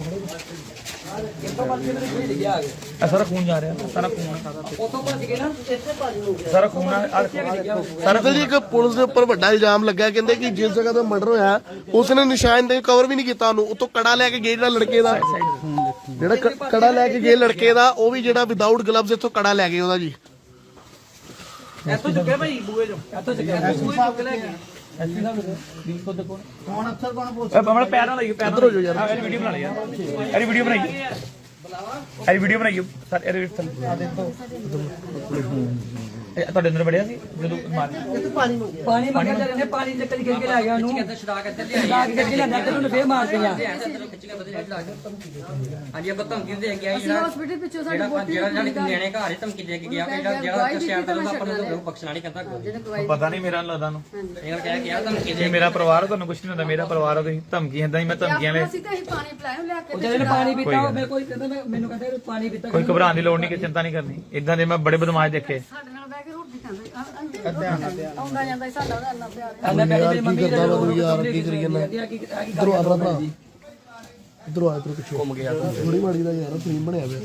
ਆ ਗਿਆ ਇਹ ਸਾਰਾ ਖੂਨ ਜਾ ਰਿਹਾ। ਸਾਰਾ ਖੂਨ ਆ ਸਾਰਾ। ਉਥੋਂ ਭੱਜ ਕੇ ਨਾ ਇੱਥੇ ਭੱਜ ਨੂੰ ਗਿਆ। ਸਾਰਾ ਖੂਨ ਆ ਆਹ ਦੇਖੋ। ਸਰ ਜੀ ਇੱਕ ਪੁਲਿਸ ਦੇ ਉੱਪਰ ਵੱਡਾ ਇਲਜ਼ਾਮ ਲੱਗਾ ਕਹਿੰਦੇ ਕਿ ਜਿਸ ਜਗ੍ਹਾ ਤੇ ਮਰਡਰ ਹੋਇਆ ਉਸਨੇ ਨਿਸ਼ਾਨ ਦੇ ਕਵਰ ਵੀ ਨਹੀਂ ਕੀਤਾ ਉਹਨੂੰ। ਉਤੋਂ ਕੜਾ ਲੈ ਕੇ ਗਏ ਜਿਹੜਾ ਲੜਕੇ ਦਾ। ਜਿਹੜਾ ਕ- ਕੜਾ ਲੈ ਕੇ ਗਏ ਲੜਕੇ ਦਾ ਉਹ ਵੀ ਜਿਹੜਾ ਵਿਦਆਊਟ ਗਲਵਜ਼ ਇੱਥੋਂ ਕੜਾ ਲੈ ਗਏ ਉਹਦਾ ਜੀ। ਇੱਥੋਂ ਚੁੱਕਿਆ ਭਾਈ ਬੂਏ ਚੋਂ? ਇੱਥੋਂ ਚੱਕਿਆ ਬੂਏ ਚੁੱਕ ਲੈ ਗਿਆ ਐਸਪੀ ਸਾਹਿਬ ਦੀ ਕੋ ਦੇਖੋ ਕੌਣ ਅਫਸਰ ਕੌਣ ਪੁੱਛ ਆਪਣਾ ਪੈਰ ਨਾਲ ਲਾਈਓ ਪੈਰ ਨਾਲ ਹੋ। ਯਾਰ ਇਹਦੀ ਵੀਡੀਓ ਬਣਾ ਲਈ ਯਾਰ ਇਹਦੀ ਵੀਡੀਓ ਬਣਾਈ ਇਹਦੀ ਵੀਡੀਓ ਬਣਾਈਓ ਸਰ ਆ ਦੇਖੋ। ਇਹ ਤੁਹਾਡੇ ਅੰਦਰ ਵੜਿਆ ਸੀ? ਜਦੋਂ ਮਾਰ ਪਾਣੀ ਮੰਗਿਆ ਜਦ ਇਹਨੇ ਪਾਣੀ ਚੱਕ ਕੇ ਖਿੱਚ ਕੇ ਲੈ ਗਿਆ ਉਹਨੂੰ। ਖਿੱਚ ਕੇ ਛੜਾ ਕੇ ਤੇ ਲਿਆ ਕੇ ਖਿੱਚ ਕੇ ਲਿਆਂਦਾ ਤੇ ਉਹਨੂੰ ਫੇਰ ਮਾਰ ਦਿਆ ਹਾਂਜੀ ਆਪਾਂ ਧਮਕੀ ਦੇ ਗਿਆ ਅਸੀਂ ਜਿਹੜਾ ਹਸਪੀਟਲ ਪਿੱਛੋਂ ਸਾਡੀ ਜਿਹੜਾ ਬੋਟੀ ਜਿਹੜਾ ਜਾਨੀ ਨਿਆਣੇ ਘਰ ਹੀ ਧਮਕੀ ਦੇ ਕੇ ਗਿਆ ਕਿ ਜਿਹੜਾ ਜਿਹੜਾ ਦਾ ਉਹਦਾ ਆਪਾਂ ਨੂੰ ਬਖਸ਼ਣਾ ਨਹੀਂ ਕਹਿੰਦਾ ਪਤਾ ਨਹੀਂ ਮੇਰਾ ਲੱਗਦਾ ਨੂੰ। ਇਹ ਗੱਲ ਕਹਿ ਗਿਆ ਧਮਕੀ ਜੇ ਮੇਰਾ ਪਰਿਵਾਰ ਤੁਹਾਨੂੰ ਕੁਝ ਨਹੀਂ ਹੁੰਦਾ ਮੇਰਾ ਪਰਿਵਾਰ ਆ ਤੁਸੀਂ ਧਮਕੀ ਹਿੰਦਾ ਹੀ ਮੈਂ ਧਮਕੀਆਂ ਲੈ ਅਸੀਂ ਤਾਂ ਅਸੀਂ ਪਾਣੀ ਪਿਲਾਇਆ ਲਿਆ ਕੇ ਉਹ ਜਦ ਇਹਨੇ ਪਾਣੀ ਪੀਤਾ ਉਹ ਮੈਂ ਕੋਈ ਕਹਿੰਦਾ ਮੈਨੂੰ ਕਹਿੰਦਾ ਪਾਣੀ ਪੀਤਾ ਕੋਈ ਘਬਰਾਉਣ ਦੀ ਲੋੜ ਨਹੀਂ ਕਿ ਚਿੰਤਾ ਨਹੀਂ ਕਰਨੀ। ਇਦਾਂ ਦੇ ਮੈਂ ਬੜੇ ਬਦਮਾਸ਼ ਦੇਖੇ। ਆਉਂਦਾ ਜਾਂਦਾ ਸੀ ਸਾਡਾ ਉਹਦਾ ਇੰਨਾ ਪਿਆਰ ਹੈ। ਐਨਾ ਪਿਆਰੀ ਮੇਰੀ ਮੰਮੀ ਕਰਦਾ ਵਾ ਤੂੰ? ਯਾਰ, ਕੀ ਕਰੀ ਜਾਂਦਾ? ਇਧਰੋਂ ਆ ਭਰਾ। ਇਧਰੋਂ ਆ ਇਧਰੋਂ ਪਿੱਛੇ। ਘੁੰਮ ਗਿਆ। ਥੋੜੀ ਮਾੜੀ ਦਾ ਯਾਰ ਫੀਮ ਬਣਿਆ ਪਿਆ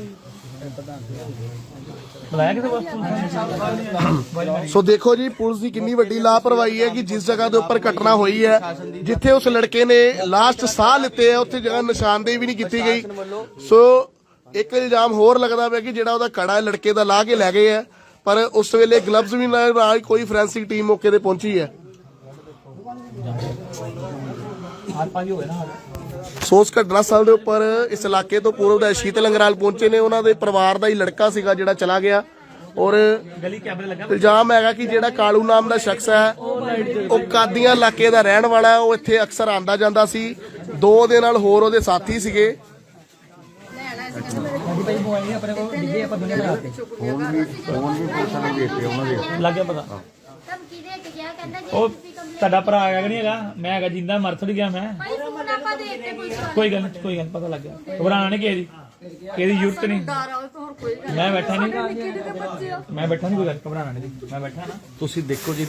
ਬੁਲਾਇਆ ਕਿਸੇ ਵਸਤੂ ਸੋ ਦੇਖੋ ਜੀ ਪੁਲਿਸ ਦੀ ਕਿੰਨੀ ਵੱਡੀ ਲਾਪਰਵਾਹੀ ਹੈ ਕਿ ਜਿਸ ਜਗ੍ਹਾ ਦੇ ਉੱਪਰ ਘਟਨਾ ਹੋਈ ਹੈ ਜਿੱਥੇ ਉਸ ਲੜਕੇ ਨੇ ਲਾਸਟ ਸਾਹ ਲਿੱਤੇ ਆ ਉੱਥੇ ਜਗ੍ਹਾ ਨਿਸ਼ਾਨਦੇਹੀ ਵੀ ਨਹੀਂ ਕੀਤੀ ਗਈ। ਸੋ ਇੱਕ ਇਲਜ਼ਾਮ ਹੋਰ ਲੱਗਦਾ ਪਿਆ ਕਿ ਜਿਹੜਾ ਉਹਦਾ ਕੜਾ ਹੈ ਲੜਕੇ ਦਾ ਲਾ ਕੇ ਲੈ ਗਏ ਆ ਪਰ ਉਸ ਵੇਲੇ ਗਲਵਜ਼ ਵੀ ਨਾਲ ਨਾਲ ਕੋਈ ਫੋਰੈਂਸਿਕ ਟੀਮ ਮੌਕੇ ਤੇ ਪਹੁੰਚੀ ਹੈ। ਹਾਰ ਘਟਨਾ ਸਥਲ ਦੇ ਉੱਪਰ ਇਸ ਇਲਾਕੇ ਤੋਂ ਪੂਰਬ ਦਾ ਸ਼ੀਤਲ ਅੰਗਰਾਲ ਪਹੁੰਚੇ ਨੇ। ਉਹਨਾਂ ਦੇ ਪਰਿਵਾਰ ਦਾ ਹੀ ਲੜਕਾ ਸੀਗਾ ਜਿਹੜਾ ਚਲਾ ਗਿਆ। ਔਰ ਇਲਜ਼ਾਮ ਹੈਗਾ ਕਿ ਜਿਹੜਾ ਕਾਲੂ ਨਾਮ ਦਾ ਸ਼ਖਸ ਹੈ, ਉਹ ਕਾਦੀਆਂ ਇਲਾਕੇ ਦਾ ਰਹਿਣ ਵਾਲਾ ਉਹ ਇੱਥੇ ਅਕਸਰ ਆਂਦਾ ਜਾਂਦਾ ਸੀ। ਦੋ ਦੇ ਨਾਲ ਹੋਰ ਉਹਦੇ ਸਾਥੀ ਸੀਗੇ। ਕਹਿੰਦੇ ਮੇਰੇ ਭਾਈ ਮੋਬਾਈਲ ਆਪਣੇ ਕੋਲ ਡਿੱਗੇ ਆਪਾਂ ਦੁਨੀਆ ਬਣਾ ਕੇ। ਚੁੱਕ ਗਿਆ ਘਰ ਲੱਗ ਗਿਆ ਪਤਾ ਧਮਕੀ ਦੇ ਕੇ ਗਿਆ ਕਹਿੰਦਾ ਜੇ ਉਹ ਤੁਸੀਂ ਕੰਪਲੇਂਟ ਤੁਹਾਡਾ ਭਰਾ ਹੈਗਾ ਕਿ ਨਹੀਂ ਹੈਗਾ? ਮੈਂ ਹੈਗਾ ਜਿੰਦਾ ਮਰ ਥੋੜੀ ਗਿਆ ਮੈਂ। ਭਾਈ ਫੋਨ ਆਪਾਂ ਦੇ ਦਿੱਤੇ ਪੁਲਿਸ ਵਾਲੇ ਕੋਈ ਗੱਲ ਨਹੀਂ ਕੋਈ ਗੱਲ ਨੀ, ਪਤਾ ਲੱਗ ਗਿਆ। ਘਬਰਾਣਾ ਨਹੀਂ ਕਿਸੇ ਦੀ। ਕਿਸੇ ਦੀ ਜ਼ਰੂਰਤ ਨਹੀਂ ਡਰ ਆਵੇ ਤਾਂ ਹੋਰ ਕੋਈ ਗੱਲ ਮੈਂ ਬੈਠਾ ਨਹੀਂ ਨਹੀਂ ਨਿੱਕੇ ਨਿੱਕੇ ਬੱਚੇ ਆ ਮੈਂ ਬੈਠਾ ਨਹੀਂ ਕੋਈ ਗੱਲ ਘਬਰਾਣਾ ਨਹੀਂ ਮੈਂ ਬੈਠਾ ਨਾ ਤੁਸੀਂ ਦੇਖੋ ਜੀ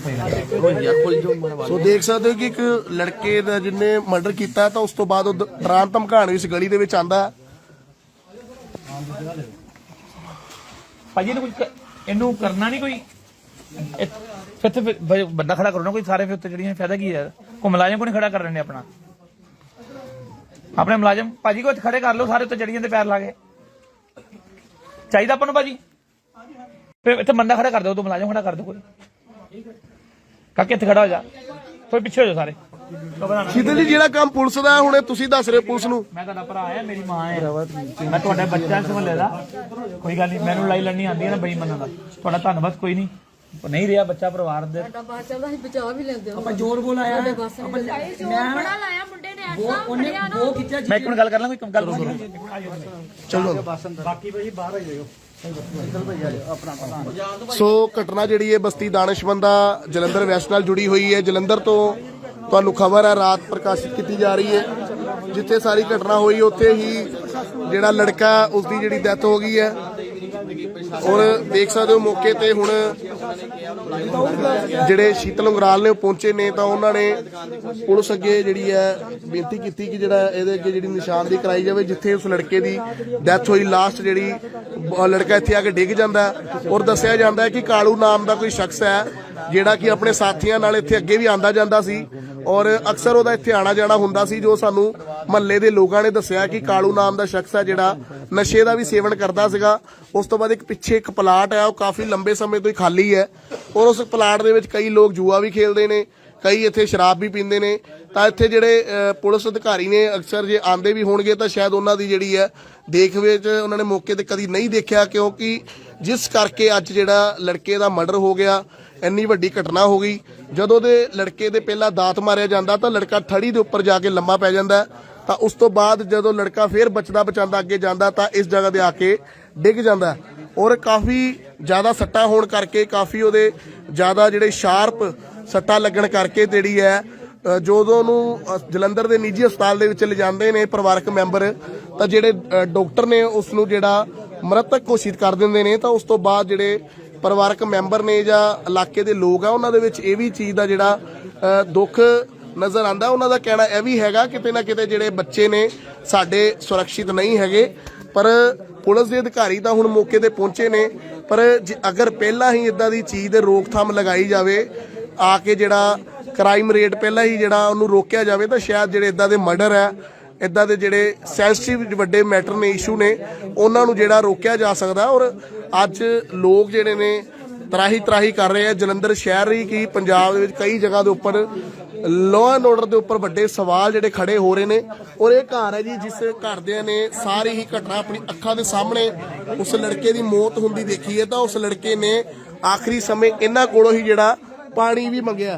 ਸੋ ਦੇਖ ਸਕਦੇ ਹੋ ਕਿ ਇੱਕ ਲੜਕੇ ਦਾ ਜਿਹਨੇ ਮਰਡਰ ਕੀਤਾ ਤਾਂ ਉਸ ਤੋਂ ਬਾਅਦ ਉਹ ਦ- ਡਰਾਨ ਧਮਕਾਣ ਇਸ ਗਲੀ ਦੇ ਵਿੱਚ ਆਂਦਾ। ਭਾਜੀ, ਇਹਨੂੰ ਕੁਝ ਇਹਨੂੰ ਕਰਨਾ ਨਹੀਂ ਕੋਈ? ਫਿਰ ਤੇ ਬੰਦਾ ਖੜਾ ਕਰੋ ਨਾ ਕੋਈ ਸਾਰੇ, ਫਿਰ ਉੱਤੇ ਜਿਹੜੀਆਂ ਫਾਇਦਾ ਕੀ ਹੈ? ਕੋ ਮੁਲਾਜ਼ਮ ਕੋ ਨਹੀਂ ਖੜਾ ਕਰ ਰਹੇ ਨੇ ਆਪਣਾ। ਆਪਣੇ ਮੁਲਾਜ਼ਮ, ਭਾਜੀ ਕੋ ਖੜੇ ਕਰ ਲਓ, ਸਾਰੇ ਉੱਤੇ ਜੜੀਆਂ ਤੇ ਪੈਰ ਲਾ ਕੇ। ਚਾਹੀਦਾ ਆਪਾਂ ਨੂੰ, ਭਾਜੀ? ਫਿਰ ਇੱਥੇ ਬੰਦਾ ਖੜਾ ਕਰ ਦਿਓ ਤੂੰ ਮੁਲਾਜ਼ਮ ਖੜਾ ਕਰ ਦਿਓ ਕੋਈ। ਕਾਕੇ, ਇੱਥੇ ਖੜਾ ਹੋ ਜਾ। ਕੋਈ ਪਿੱਛੇ ਹੋ ਜਾ ਸਾਰੇ। ਸਿੱਧੇ ਜੀ ਜਿਹੜਾ ਕੰਮ ਪੁਲਿਸ ਦਾ ਹੈ, ਹੁਣ ਤੁਸੀਂ ਦੱਸ ਰਹੇ ਹੋ ਪੁਲਿਸ ਨੂੰ। ਮੈਂ ਤੁਹਾਡਾ ਭਰਾ ਆ ਮੇਰੀ ਮਾਂ ਹੈ। ਮੈਂ ਤੁਹਾਡਾ ਬੱਚਾ ਇਸ ਵੇਲੇ ਦਾ। ਕੋਈ ਗੱਲ ਨਹੀਂ ਮੈਨੂੰ ਲੜਾਈ ਲੜਨੀ ਆਉਂਦੀ ਹੈ ਨਾ ਬੇਈਮਾਨਾਂ ਦਾ ਤੁਹਾਡਾ ਧੰਨਵਾਦ ਕੋਈ ਨਹੀਂ। ਨਹੀਂ ਰਿਹਾ ਬੱਚਾ ਪਰਿਵਾਰ ਦੇ। ਸਾਡਾ ਬਾਹਰ ਚੱਲਦਾ ਸੀ ਬਚਾ ਵੀ ਲੈਂਦੇ ਹੋ। ਆਪਾਂ ਜ਼ੋਰ ਬੋਲ ਆਇਆ। ਆਪਾਂ ਬੜਾ ਲਾਇਆ ਮੁੰਡੇ ਨੇ ਉਹ ਐਸਾ ਉਹਨੇ ਉਹ ਖਿੱਚਿਆ ਮੈਂ ਇੱਕ ਮਿੰਟ ਗੱਲ ਕਰ ਲਾਂ ਕੋਈ ਗੱਲ ਕਰੋ ਸੋ ਘਟਨਾ ਜਿਹੜੀ ਹੈ ਬਸਤੀ ਦਾਨਿਸ਼ਮੰਦਾ ਜਲੰਧਰ ਵੈਸਟ ਨਾਲ ਜੁੜੀ ਹੋਈ ਹੈ। ਜਲੰਧਰ ਤੋਂ ਤੁਹਾਨੂੰ ਖਬਰ ਹੈ, ਰਾਤ ਪ੍ਰਕਾਸ਼ਿਤ ਕੀਤੀ ਜਾ ਰਹੀ ਹੈ। ਜਿੱਥੇ ਸਾਰੀ ਘਟਨਾ ਹੋਈ, ਉੱਥੇ ਹੀ ਜਿਹੜਾ ਲੜਕਾ ਉਸ ਦੀ ਜਿਹੜੀ ਡੈਥ ਹੋ ਗਈ ਹੈ। ਔਰ ਦੇਖ ਸਕਦੇ ਹੋ ਮੌਕੇ ਤੇ ਹੁਣ ਜਿਹੜੇ ਸ਼ੀਤਲ ਉਂਗਰਾਲ ਨੇ ਉਹ ਪਹੁੰਚੇ ਨੇ, ਤਾਂ ਉਹਨਾਂ ਨੇ ਪੁਲਿਸ ਅੱਗੇ ਜਿਹੜੀ ਹੈ ਬੇਨਤੀ ਕੀਤੀ ਕਿ ਜਿਹੜਾ ਇਹਦੇ ਅੱਗੇ ਜਿਹੜੀ ਨਿਸ਼ਾਨਦੇਹੀ ਕਰਾਈ ਜਾਵੇ, ਜਿੱਥੇ ਉਸ ਲੜਕੇ ਦੀ ਡੈਥ ਹੋਈ। ਲਾਸਟ ਜਿਹੜੀ ਲੜਕਾ ਇੱਥੇ ਆ ਕੇ ਡਿੱਗ ਜਾਂਦਾ ਔਰ ਦੱਸਿਆ ਜਾਂਦਾ ਹੈ ਕਿ ਕਾਲੂ ਨਾਮ ਦਾ ਕੋਈ ਸ਼ਖਸ ਹੈ, ਜਿਹੜਾ ਕਿ ਆਪਣੇ ਸਾਥੀਆਂ ਨਾਲ ਇੱਥੇ ਅੱਗੇ ਵੀ ਆਂਦਾ ਜਾਂਦਾ ਸੀ ਔਰ ਅਕਸਰ ਉਹਦਾ ਇੱਥੇ ਆਣਾ ਜਾਣਾ ਹੁੰਦਾ ਸੀ, ਜੋ ਸਾਨੂੰ ਮਹੱਲੇ ਦੇ ਲੋਕਾਂ ਨੇ ਦੱਸਿਆ ਕਿ ਕਾਲੂ ਨਾਮ ਦਾ ਸ਼ਖਸ ਹੈ ਜਿਹੜਾ ਨਸ਼ੇ ਦਾ ਵੀ ਸੇਵਨ ਕਰਦਾ ਸੀਗਾ। ਉਸ ਤੋਂ ਬਾਅਦ ਇੱਕ ਪਿੱਛੇ ਇੱਕ ਪਲਾਟ ਹੈ, ਉਹ ਕਾਫੀ ਲੰਬੇ ਸਮੇਂ ਤੋਂ ਹੀ ਖਾਲੀ ਹੈ ਔਰ ਉਸ ਪਲਾਟ ਦੇ ਵਿੱਚ ਕਈ ਲੋਕ ਜੂਆ ਵੀ ਖੇਲਦੇ ਨੇ। ਕਈ ਇੱਥੇ ਸ਼ਰਾਬ ਵੀ ਪੀਂਦੇ ਨੇ, ਤਾਂ ਇੱਥੇ ਜਿਹੜੇ ਪੁਲਿਸ ਅਧਿਕਾਰੀ ਨੇ ਅਕਸਰ ਜੇ ਆਂਦੇ ਵੀ ਹੋਣਗੇ ਤਾਂ ਸ਼ਾਇਦ ਉਹਨਾਂ ਦੀ ਜਿਹੜੀ ਹੈ ਦੇਖ ਵਿੱਚ ਉਹਨਾਂ ਨੇ ਮੌਕੇ ਤੇ ਕਦੀ ਨਹੀਂ ਦੇਖਿਆ, ਕਿਉਂਕਿ ਜਿਸ ਕਰਕੇ ਅੱਜ ਜਿਹੜਾ ਲੜਕੇ ਦਾ ਮਰਡਰ ਹੋ ਗਿਆ, ਇੰਨੀ ਵੱਡੀ ਘਟਨਾ ਹੋ ਗਈ। ਜਦੋਂ ਦੇ ਲੜਕੇ ਦੇ ਪਹਿਲਾਂ ਦਾਤ ਮਾਰਿਆ ਜਾਂਦਾ, ਤਾਂ ਲੜਕਾ ਥੜੀ ਦੇ ਉੱਪਰ ਜਾ ਕੇ ਲੰਮਾ ਪੈ ਜਾਂਦਾ, ਤਾਂ ਉਸ ਤੋਂ ਬਾਅਦ ਜਦੋਂ ਲੜਕਾ ਫੇਰ ਬਚਦਾ ਬਚਾਉਂਦਾ ਅੱਗੇ ਜਾਂਦਾ, ਤਾਂ ਇਸ ਜਗ੍ਹਾ ਤੇ ਆ ਕੇ ਡਿੱਗ ਜਾਂਦਾ। ਔਰ ਕਾਫੀ ਜ਼ਿਆਦਾ ਸੱਟਾਂ ਹੋਣ ਕਰਕੇ ਕਾਫੀ ਉਹਦੇ ਜ਼ਿਆਦਾ ਜਿਹੜੇ ਸ਼ਾਰਪ ਸੱਟਾਂ ਲੱਗਣ ਕਰਕੇ ਜਿਹੜੀ ਹੈ ਜਦੋਂ ਉਹਨੂੰ ਜਲੰਧਰ ਦੇ ਨਿੱਜੀ ਹਸਪਤਾਲ ਦੇ ਵਿੱਚ ਲਿਜਾਂਦੇ ਨੇ ਪਰਿਵਾਰਕ ਮੈਂਬਰ, ਤਾਂ ਜਿਹੜੇ ਡਾਕਟਰ ਨੇ ਉਸ ਨੂੰ ਜਿਹੜਾ ਮ੍ਰਿਤਕ ਘੋਸ਼ਿਤ ਕਰ ਦਿੰਦੇ ਨੇ, ਤਾਂ ਉਸ ਤੋਂ ਬਾਅਦ ਜਿਹੜੇ ਪਰਿਵਾਰਕ ਮੈਂਬਰ ਨੇ ਜਾਂ ਇਲਾਕੇ ਦੇ ਲੋਕ ਆ, ਉਹਨਾਂ ਦੇ ਵਿੱਚ ਇਹ ਵੀ ਚੀਜ਼ ਦਾ ਜਿਹੜਾ ਦੁੱਖ ਨਜ਼ਰ ਆਂਦਾ ਉਹਨਾਂ ਦਾ ਕਹਿਣਾ ਇਹ ਵੀ ਹੈਗਾ, ਕਿਤੇ ਨਾ ਕਿਤੇ ਜਿਹੜੇ ਬੱਚੇ ਨੇ ਸਾਡੇ ਸੁਰੱਖਿਅਤ ਨਹੀਂ ਹੈਗੇ, ਪਰ ਪੁਲਿਸ ਦੇ ਅਧਿਕਾਰੀ ਤਾਂ ਹੁਣ ਮੌਕੇ ਤੇ ਪਹੁੰਚੇ ਨੇ। ਪਰ ਜੇ- ਅਗਰ ਪਹਿਲਾਂ ਹੀ ਇਦਾਂ ਦੀ ਚੀਜ਼ ਦੇ ਰੋਕਥਾਮ ਲਗਾਈ ਜਾਵੇ ਆ ਕੇ ਜਿਹੜਾ ਕ੍ਰਾਈਮ ਰੇਟ ਪਹਿਲਾਂ ਹੀ ਜਿਹੜਾ ਉਹਨੂੰ ਰੋਕਿਆ ਜਾਵੇ, ਤਾਂ ਸ਼ਾਇਦ ਜਿਹੜੇ ਇਦਾਂ ਦੇ ਮਰਡਰ ਹੈ, ਇਦਾਂ ਦੇ ਜਿਹੜੇ ਸੈਂਸਿਟਿਵ ਵੱਡੇ ਮੈਟਰ ਨੇ ਇਸ਼ੂ ਨੇ, ਉਹਨਾਂ ਨੂੰ ਜਿਹੜਾ ਰੋਕਿਆ ਜਾ ਸਕਦਾ। ਔਰ ਅੱਜ ਲੋਕ ਜਿਹੜੇ ਨੇ ਤਰਾਹੀ ਤਰਾਹੀ ਕਰ ਰਹੇ ਆ। ਜਲੰਧਰ ਸ਼ਹਿਰ ਹੀ ਕੀ ਪੰਜਾਬ ਦੇ ਵਿੱਚ ਕਈ ਜਗ੍ਹਾ ਦੇ ਉੱਪਰ ਲਾਅ ਐਂਡ ਆਰਡਰ ਦੇ ਉੱਪਰ ਵੱਡੇ ਸਵਾਲ ਜਿਹੜੇ ਖੜੇ ਹੋ ਰਹੇ ਨੇ। ਔਰ ਇਹ ਘਰ ਹੈ ਜੀ, ਜਿਸ ਘਰਦਿਆਂ ਨੇ ਸਾਰੀ ਹੀ ਘਟਨਾ ਆਪਣੀ ਅੱਖਾਂ ਦੇ ਸਾਹਮਣੇ ਉਸ ਲੜਕੇ ਦੀ ਮੌਤ ਹੁੰਦੀ ਦੇਖੀ ਹੈ, ਤਾਂ ਉਸ ਲੜਕੇ ਨੇ ਆਖਰੀ ਸਮੇਂ ਇਹਨਾਂ ਕੋਲੋਂ ਹੀ ਜਿਹੜਾ ਪਾਣੀ ਵੀ ਮੰਗਿਆ।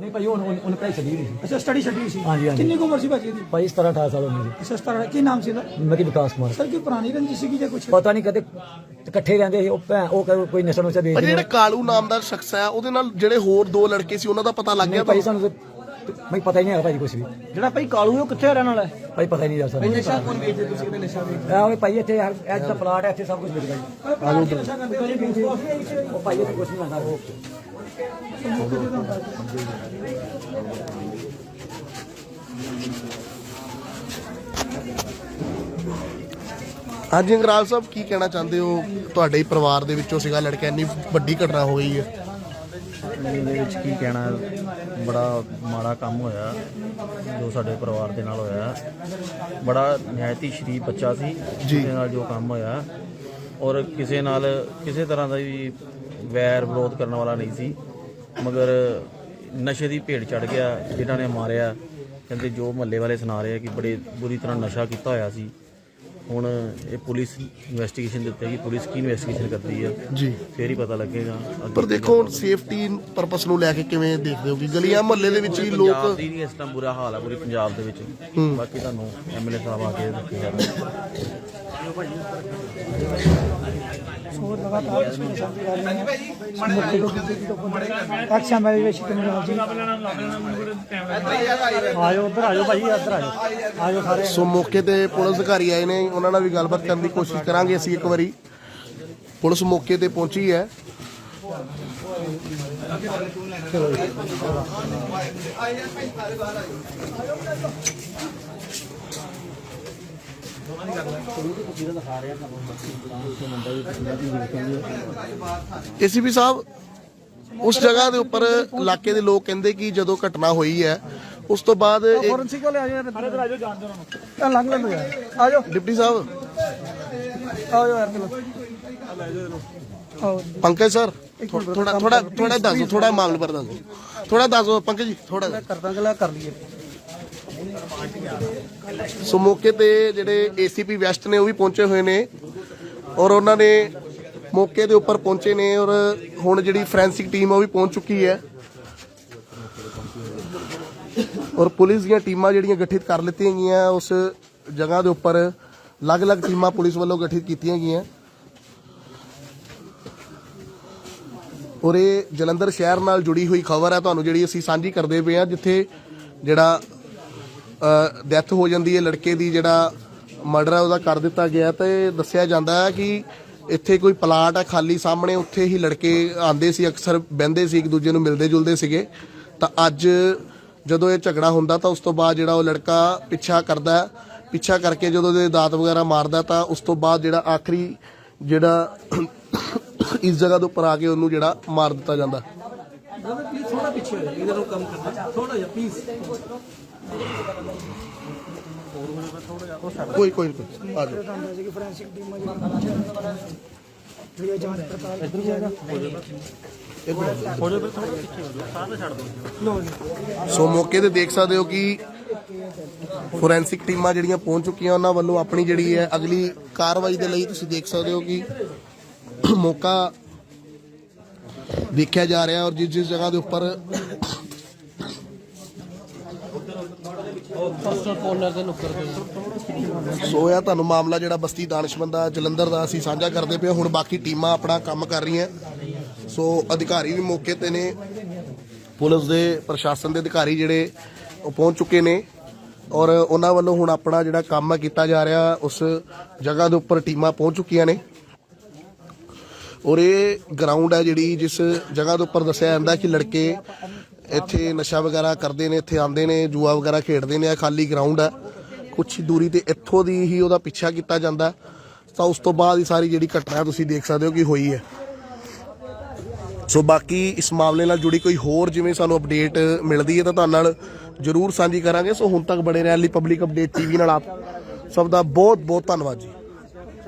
ਨਹੀਂ ਭਾਈ ਹੁਣ ਉਹਨੇ ਪੜਾਈ ਛੱਡੀ ਨਹੀਂ ਅੱਛਾ ਸਟੱਡੀ ਛੱਡੀ ਸੀ। ਹਾਂਜੀ, ਹਾਂਜੀ। ਕਿੰਨੀ ਕੁ ਉਮਰ ਸੀ ਭਾਜੀ ਦੀ ਭਾਈ 17 18 ਸਾਲ ਹੁੰਦੀ ਅੱਛਾ 17 ਕੀ ਨਾਮ ਸੀ ਇਹਦਾ? ਮੈਂ ਕਿ ਵਿਕਾਸ ਕੁਮਾਰ। ਸਰ ਕੀ ਪੁਰਾਣੀ ਰੰਜਿਸ਼ ਸੀਗੀ ਜਾਂ ਕੁਝ ਪਤਾ ਨਹੀਂ ਕਦੇ ਇਕੱਠੇ ਰਹਿੰਦੇ ਸੀ ਉਹ ਭੈਣ ਉਹ ਕੋਈ- ਕੋਈ ਨਸ਼ਾ ਨੁਸ਼ਾ ਪਰ ਵੇਚਦੇ ਜਿਹੜਾ ਕਾਲੂ ਨਾਮਦਾਰ ਸ਼ਖਸ ਹੈ ਉਹਦੇ ਨਾਲ ਜਿਹੜੇ ਹੋਰ ਦੋ ਲੜਕੇ ਸੀ ਉਹਨਾਂ ਦਾ ਪਤਾ ਲੱਗ ਗਿਆ ਭਾਈ ਸਾਨੂੰ ਤਾਂ ਭਾਈ ਪਤਾ ਹੀ ਨਹੀਂ ਹੈਗਾ ਭਾਈ ਕੁਝ ਵੀ। ਜਿਹੜਾ ਭਾਈ ਕਾਲੂ ਹੈ ਉਹ ਕਿੱਥੇ ਰਹਿਣ ਵਾਲਾ ਹੈ? ਭਾਈ ਪਤਾ ਹੀ ਨਹੀਂ ਯਾਰ ਸਾਨੂੰ। ਨਸ਼ਾ ਕੌਣ ਵੇਚਦੇ ਤੁਸੀਂ ਕਹਿੰਦੇ ਨਸ਼ਾ ਵੇਚਦੇ? ਇਹ ਉਹ ਭਾਈ ਇੱਥੇ ਹਰ ਦਾ ਪਲਾਟ ਹੈ ਇੱਥੇ ਸਭ ਕੁਝ ਵਿਕਦਾ ਜੀ। ਆਲੂ ਨਸ਼ਾ ਕਰਦੇ? ਉਹ ਭਾਈ ਇੱਥੇ ਕੁਝ ਨਹੀਂ ਆਉਂਦਾ ਉਹ ਹਾਂਜੀ ਅੰਗਰਾਲ ਸਾਹਿਬ ਕੀ ਕਹਿਣਾ ਚਾਹੁੰਦੇ ਹੋ? ਤੁਹਾਡੇ ਹੀ ਪਰਿਵਾਰ ਦੇ ਵਿੱਚੋਂ ਸੀਗਾ ਲੜਕਾ ਇੰਨੀ ਵੱਡੀ ਘਟਨਾ ਹੋ ਗਈ ਹੈ। ਇਹਦੇ ਵਿੱਚ ਕੀ ਕਹਿਣਾ ਬੜਾ ਮਾੜਾ ਕੰਮ ਹੋਇਆ ਜੋ ਸਾਡੇ ਪਰਿਵਾਰ ਦੇ ਨਾਲ ਹੋਇਆ। ਬੜਾ ਨਿਹਾਇਤੀ ਸ਼ਰੀਫ ਬੱਚਾ ਸੀ ਜਿਹਦੇ ਨਾਲ ਜੋ ਕੰਮ ਹੋਇਆ। ਔਰ ਕਿਸੇ ਨਾਲ ਕਿਸੇ ਤਰ੍ਹਾਂ ਦਾ ਵੀ ਵੈਰ ਵਿਰੋਧ ਕਰਨ ਵਾਲਾ ਨਹੀਂ ਸੀ। ਮਗਰ ਨਸ਼ੇ ਦੀ ਭੇਡ ਚੜ ਗਿਆ ਜਿਨ੍ਹਾਂ ਨੇ ਮਾਰਿਆ। ਕਹਿੰਦੇ ਜੋ ਮਹੱਲੇ ਵਾਲੇ ਸੁਣਾ ਰਹੇ ਆ ਕਿ ਬੜੇ ਬੁਰੀ ਤਰ੍ਹਾਂ ਨਸ਼ਾ ਕੀਤਾ ਹੋਇਆ ਸੀ। ਹੁਣ ਇਹ ਪੁਲਿਸ ਇਨਵੈਸਟੀਗੇਸ਼ਨ ਦੇ ਉੱਤੇ ਹੈ ਕਿ ਪੁਲਿਸ ਕੀ ਇਨਵੈਸਟੀਗੇਸ਼ਨ ਕਰਦੀ ਹੈ ਜੀ। ਫੇਰ ਹੀ ਪਤਾ ਲੱਗੇਗਾ। ਅੱਗੇ ਪਰ ਦੇਖੋ ਹੁਣ ਸੇਫਟੀ ਪਰਪਸ ਨੂੰ ਲੈ ਕੇ ਕਿਵੇਂ ਦੇਖਦੇ ਹੋ ਕਿ ਗਲੀਆਂ ਮੁਹੱਲੇ ਦੇ ਵਿੱਚ ਹੀ ਪੰਜਾਬ ਲੋਕ ਦੀ ਨਹੀਂ ਇਸ ਤਰ੍ਹਾਂ ਬੁਰਾ ਹਾਲ ਹੈ ਪੂਰੀ ਪੰਜਾਬ ਦੇ ਵਿੱਚ। ਬਾਕੀ ਤੁਹਾਨੂੰ ਐਮਐਲਏ ਸਾਹਿਬ ਆ ਕੇ ਦੱਸੇਗਾ। ਹੋਰ ਲਗਾਤਾਰ ਇਸ ਵਿੱਚ ਸ਼ਾਂਤੀ ਕਰ ਰਹੇ ਹਾਂ ਅੱਛਾ ਮੇਰੇ ਵਿੱਚ ਕਮਰਾ ਜੀ ਆਇਓ ਉਧਰ ਆਇਓ ਭਾਈ ਇੱਧਰ ਆਇਓ ਆਇਓ ਸਾਰੇ ਸੋ ਮੌਕੇ ਤੇ ਪੁਲਿਸ ਅਧਿਕਾਰੀ ਆਏ ਨੇ, ਉਹਨਾਂ ਨਾਲ ਵੀ ਗੱਲਬਾਤ ਕਰਨ ਦੀ ਕੋਸ਼ਿਸ਼ ਕਰਾਂਗੇ ਅਸੀਂ ਇੱਕ ਵਾਰੀ। ਪੁਲਿਸ ਮੌਕੇ ਤੇ ਪਹੁੰਚੀ ਹੈ। ਏਸੀਪੀ ਸਾਹਿਬ ਉਸ ਜਗ੍ਹਾ ਦੇ ਉੱਪਰ ਇਲਾਕੇ ਦੇ ਲੋਕ ਕਹਿੰਦੇ ਕਿ ਜਦੋਂ ਘਟਨਾ ਹੋਈ ਹੈ ਉਸ ਤੋਂ ਬਾਅਦ ਇਹ- ਫੋਰੈਂਸਿਕ ਵਾਲੇ ਆ ਜਾਓ ਸਾਰੇ ਆਜੋ ਜਾਣ ਦੋ ਉਹਨਾਂ ਨੂੰ। ਲੰਘ ਲੈਂਦੇ ਯਾਰ ਆਜੋ ਡਿਪਟੀ ਸਾਹਿਬ। ਆਜੋ ਯਾਰ ਚਲੋ। ਆਓ। ਪੰਕਜ ਸਰ ਥੋੜਾ ਥੋੜਾ ਥੋੜਾ ਦੱਸੋ ਥੋੜਾ ਮਾਮਲੇ ਪਰ ਦੱਸੋ ਥੋੜਾ ਦੱਸੋ ਪੰਕਜ ਜੀ ਥੋੜਾ ਕਰਦਾ ਗਲਾ ਕਰ ਲਈਏ। ਸੋ ਮੌਕੇ ਤੇ ਜਿਹੜੇ ਏਸੀਪੀ ਵੈਸਟ ਨੇ ਉਹ ਵੀ ਪਹੁੰਚੇ ਹੋਏ ਨੇ ਔਰ ਉਹਨਾਂ ਨੇ ਮੌਕੇ ਦੇ ਉੱਪਰ ਪਹੁੰਚੇ ਨੇ ਔਰ ਹੁਣ ਜਿਹੜੀ ਫੋਰੈਂਸਿਕ ਟੀਮ ਉਹ ਵੀ ਪਹੁੰਚ ਚੁੱਕੀ ਹੈ। ਔਰ ਪੁਲਿਸ ਦੀਆਂ ਟੀਮਾਂ ਜਿਹੜੀਆਂ ਗਠਿਤ ਕਰ ਲਿੱਤੀਆਂ ਗਈਆਂ, ਉਸ ਜਗ੍ਹਾ ਦੇ ਉੱਪਰ ਅਲੱਗ-ਅਲੱਗ ਟੀਮਾਂ ਪੁਲਿਸ ਵੱਲੋਂ ਗਠਿਤ ਕੀਤੀਆਂ ਗਈਆਂ। ਔਰ ਇਹ ਜਲੰਧਰ ਸ਼ਹਿਰ ਨਾਲ ਜੁੜੀ ਹੋਈ ਖਬਰ ਹੈ, ਤੁਹਾਨੂੰ ਜਿਹੜੀ ਅਸੀਂ ਸਾਂਝੀ ਕਰਦੇ ਪਏ ਹਾਂ, ਜਿੱਥੇ ਜਿਹੜਾ ਡੈਥ ਹੋ ਜਾਂਦੀ ਹੈ, ਲੜਕੇ ਦੀ ਜਿਹੜਾ ਮਰਡਰ ਹੈ ਉਹਦਾ ਕਰ ਦਿੱਤਾ ਗਿਆ ਤੇ ਦੱਸਿਆ ਜਾਂਦਾ ਹੈ ਕਿ ਇੱਥੇ ਕੋਈ ਪਲਾਟ ਹੈ ਖਾਲੀ ਸਾਹਮਣੇ, ਉੱਥੇ ਹੀ ਲੜਕੇ ਆਂਦੇ ਸੀ, ਅਕਸਰ ਬਹਿੰਦੇ ਸੀ, ਇੱਕ ਦੂਜੇ ਨੂੰ ਮਿਲਦੇ ਜੁਲਦੇ ਸੀਗੇ। ਤਾਂ ਅੱਜ ਜਦੋਂ ਇਹ ਝਗੜਾ ਹੁੰਦਾ, ਤਾਂ ਉਸ ਤੋਂ ਬਾਅਦ ਜਿਹੜਾ ਉਹ ਲੜਕਾ ਪਿੱਛਾ ਕਰਦਾ ਪਿੱਛਾ ਕਰਕੇ ਜਦੋਂ ਉਹਦੇ ਦਾਤ ਵਗੈਰਾ ਮਾਰਦਾ, ਤਾਂ ਉਸ ਤੋਂ ਬਾਅਦ ਜਿਹੜਾ ਆਖਰੀ ਜਿਹੜਾ ਇਸ ਜਗ੍ਹਾ ਦੇ ਉੱਪਰ ਆ ਕੇ ਉਹਨੂੰ ਜਿਹੜਾ ਮਾਰ ਦਿੱਤਾ ਜਾਂਦਾ। ਥੋੜਾ ਪਿੱਛੇ ਹੋ ਜਾ ਇਧਰ ਕੰਮ ਕਰਨਾ। ਥੋੜਾ ਜਿਹਾ ਪਲੀਜ਼ ਕੋਈ ਕੋਈ ਕੋਈ ਆ ਜਾਓ। ਹੁੰਦਾ ਸੀ ਕਿ ਫੋਰੈਂਸਿਕ ਟੀਮਾਂ ਜਿਹੜੀ ਜਾਂਚ ਪੜਤਾਲ ਕੀਤੀ ਜਾਏਗਾ ਸੋ ਮੌਕੇ ਤੇ ਦੇਖ ਸਕਦੇ ਹੋ ਕਿ ਫੋਰੈਂਸਿਕ ਟੀਮਾਂ ਜਿਹੜੀਆਂ ਪਹੁੰਚ ਚੁੱਕੀਆਂ, ਉਹਨਾਂ ਵੱਲੋਂ ਆਪਣੀ ਜਿਹੜੀ ਹੈ ਅਗਲੀ ਕਾਰਵਾਈ ਦੇ ਲਈ ਤੁਸੀਂ ਦੇਖ ਸਕਦੇ ਹੋ ਕਿ ਮੌਕਾ ਦੇਖਿਆ ਜਾ ਰਿਹਾ ਔਰ ਜਿਸ ਜਿਸ ਜਗ੍ਹਾ ਦੇ ਉੱਪਰ ਸੋ ਇਹ ਤੁਹਾਨੂੰ ਮਾਮਲਾ ਜਿਹੜਾ ਬਸਤੀ ਦਾਨਿਸ਼ਮੰਦ ਦਾ, ਜਲੰਧਰ ਦਾ ਅਸੀਂ ਸਾਂਝਾ ਕਰਦੇ ਪਏ ਹੁਣ ਬਾਕੀ ਟੀਮਾਂ ਆਪਣਾ ਕੰਮ ਕਰ ਰਹੀਆਂ। ਸੋ ਅਧਿਕਾਰੀ ਵੀ ਮੌਕੇ ਤੇ ਨੇ। ਪੁਲਿਸ ਦੇ, ਪ੍ਰਸ਼ਾਸਨ ਦੇ ਅਧਿਕਾਰੀ ਜਿਹੜੇ ਉਹ ਪਹੁੰਚ ਚੁੱਕੇ ਨੇ। ਔਰ ਉਹਨਾਂ ਵੱਲੋਂ ਹੁਣ ਆਪਣਾ ਜਿਹੜਾ ਕੰਮ ਕੀਤਾ ਜਾ ਰਿਹਾ, ਉਸ ਜਗ੍ਹਾ ਦੇ ਉੱਪਰ ਟੀਮਾਂ ਪਹੁੰਚ ਚੁੱਕੀਆਂ ਨੇ। ਔਰ ਇਹ ਗਰਾਊਂਡ ਹੈ ਜਿਹੜੀ ਜਿਸ ਜਗ੍ਹਾ ਦੇ ਉੱਪਰ ਦੱਸਿਆ ਜਾਂਦਾ ਕਿ ਲੜਕੇ ਇੱਥੇ ਨਸ਼ਾ ਵਗੈਰਾ ਕਰਦੇ ਨੇ, ਇੱਥੇ ਆਉਂਦੇ ਨੇ, ਜੂਆ ਵਗੈਰਾ ਖੇਡਦੇ ਨੇ, ਇਹ ਖਾਲੀ ਗਰਾਊਂਡ ਹੈ। ਕੁਛ ਦੂਰੀ ਤੇ ਇੱਥੋਂ ਦੀ ਹੀ ਉਹਦਾ ਪਿੱਛਾ ਕੀਤਾ ਜਾਂਦਾ। ਤਾਂ ਉਸ ਤੋਂ ਬਾਅਦ ਹੀ ਸਾਰੀ ਜਿਹੜੀ ਘਟਨਾ ਤੁਸੀਂ ਦੇਖ ਸਕਦੇ ਹੋ ਕਿ ਹੋਈ ਹੈ। ਸੋ ਬਾਕੀ ਇਸ ਮਾਮਲੇ ਨਾਲ ਜੁੜੀ ਕੋਈ ਹੋਰ ਜਿਵੇਂ ਸਾਨੂੰ ਅਪਡੇਟ ਮਿਲਦੀ ਹੈ ਤਾਂ ਤੁਹਾਡੇ ਨਾਲ ਜਰੂਰ ਸਾਂਝੀ ਕਰਾਂਗੇ। ਸੋ ਹੁਣ ਤੱਕ ਬਣੇ ਰਹਿਣ ਲਈ ਪਬਲਿਕ ਅਪਡੇਟ ਟੀਵੀ ਨਾਲ ਆਪ ਸਭ ਦਾ ਬਹੁਤ ਬਹੁਤ ਧੰਨਵਾਦ ਜੀ।